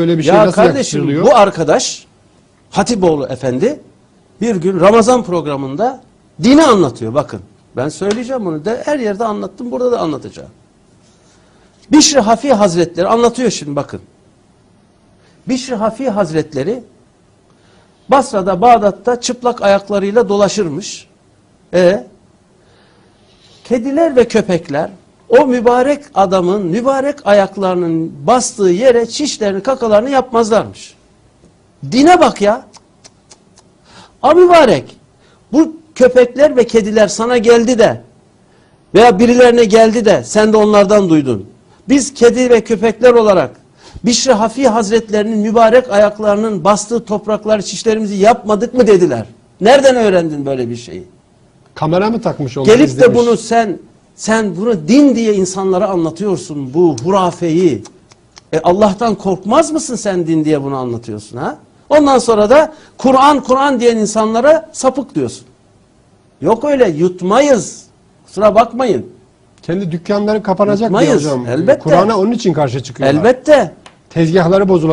Böyle bir şey ya nasıl kardeşim bu arkadaş Hatipoğlu efendi bir gün Ramazan programında dini anlatıyor bakın. Ben söyleyeceğim bunu da her yerde anlattım burada da anlatacağım. Bişri Hafi Hazretleri anlatıyor şimdi bakın. Bişri Hafi Hazretleri Basra'da Bağdat'ta çıplak ayaklarıyla dolaşırmış. E kediler ve köpekler o mübarek adamın mübarek ayaklarının bastığı yere çişlerini kakalarını yapmazlarmış. Dine bak ya. A mübarek bu köpekler ve kediler sana geldi de veya birilerine geldi de sen de onlardan duydun. Biz kedi ve köpekler olarak Bişri Hafi Hazretlerinin mübarek ayaklarının bastığı toprakları çişlerimizi yapmadık mı dediler. Nereden öğrendin böyle bir şeyi? Kamera mı takmış onlar Gelip de izlemiş? bunu sen sen bunu din diye insanlara anlatıyorsun bu hurafeyi. E Allah'tan korkmaz mısın sen din diye bunu anlatıyorsun ha? Ondan sonra da Kur'an Kur'an diyen insanlara sapık diyorsun. Yok öyle yutmayız. Kusura bakmayın. Kendi dükkanları kapanacak diye Yutmayız, hocam. elbette. Kur'an'a onun için karşı çıkıyorlar. Elbette. Tezgahları bozulacak.